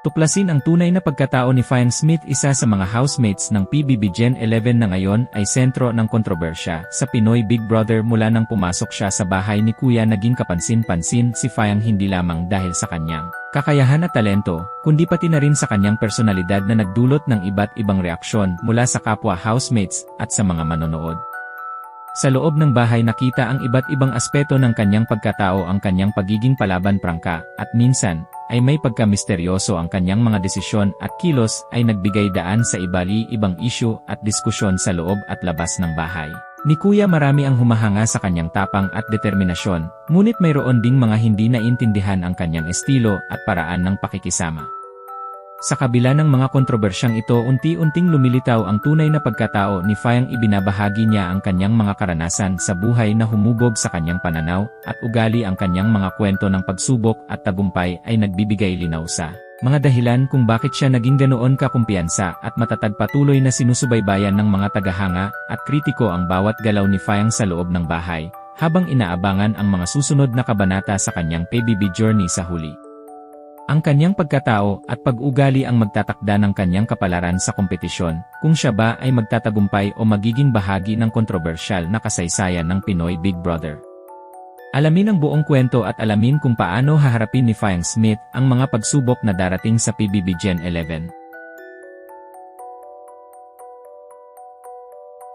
Tuklasin ang tunay na pagkatao ni Fine Smith isa sa mga housemates ng PBB Gen 11 na ngayon ay sentro ng kontrobersya sa Pinoy Big Brother mula nang pumasok siya sa bahay ni Kuya naging kapansin-pansin si Fayang hindi lamang dahil sa kanyang kakayahan at talento, kundi pati na rin sa kanyang personalidad na nagdulot ng iba't ibang reaksyon mula sa kapwa housemates at sa mga manonood. Sa loob ng bahay nakita ang iba't ibang aspeto ng kanyang pagkatao ang kanyang pagiging palaban prangka, at minsan, ay may pagka-misteryoso ang kanyang mga desisyon at kilos ay nagbigay daan sa ibali ibang isyu at diskusyon sa loob at labas ng bahay. Ni Kuya marami ang humahanga sa kanyang tapang at determinasyon, ngunit mayroon ding mga hindi naintindihan ang kanyang estilo at paraan ng pakikisama. Sa kabila ng mga kontrobersyang ito unti-unting lumilitaw ang tunay na pagkatao ni Fayang ibinabahagi niya ang kanyang mga karanasan sa buhay na humubog sa kanyang pananaw at ugali ang kanyang mga kwento ng pagsubok at tagumpay ay nagbibigay linaw sa mga dahilan kung bakit siya naging ganoon kakumpiyansa at matatag patuloy na sinusubaybayan ng mga tagahanga at kritiko ang bawat galaw ni Fayang sa loob ng bahay, habang inaabangan ang mga susunod na kabanata sa kanyang PBB journey sa huli. Ang kanyang pagkatao at pag-ugali ang magtatakda ng kanyang kapalaran sa kompetisyon, kung siya ba ay magtatagumpay o magiging bahagi ng kontrobersyal na kasaysayan ng Pinoy Big Brother. Alamin ang buong kwento at alamin kung paano haharapin ni Fayang Smith ang mga pagsubok na darating sa PBB Gen 11.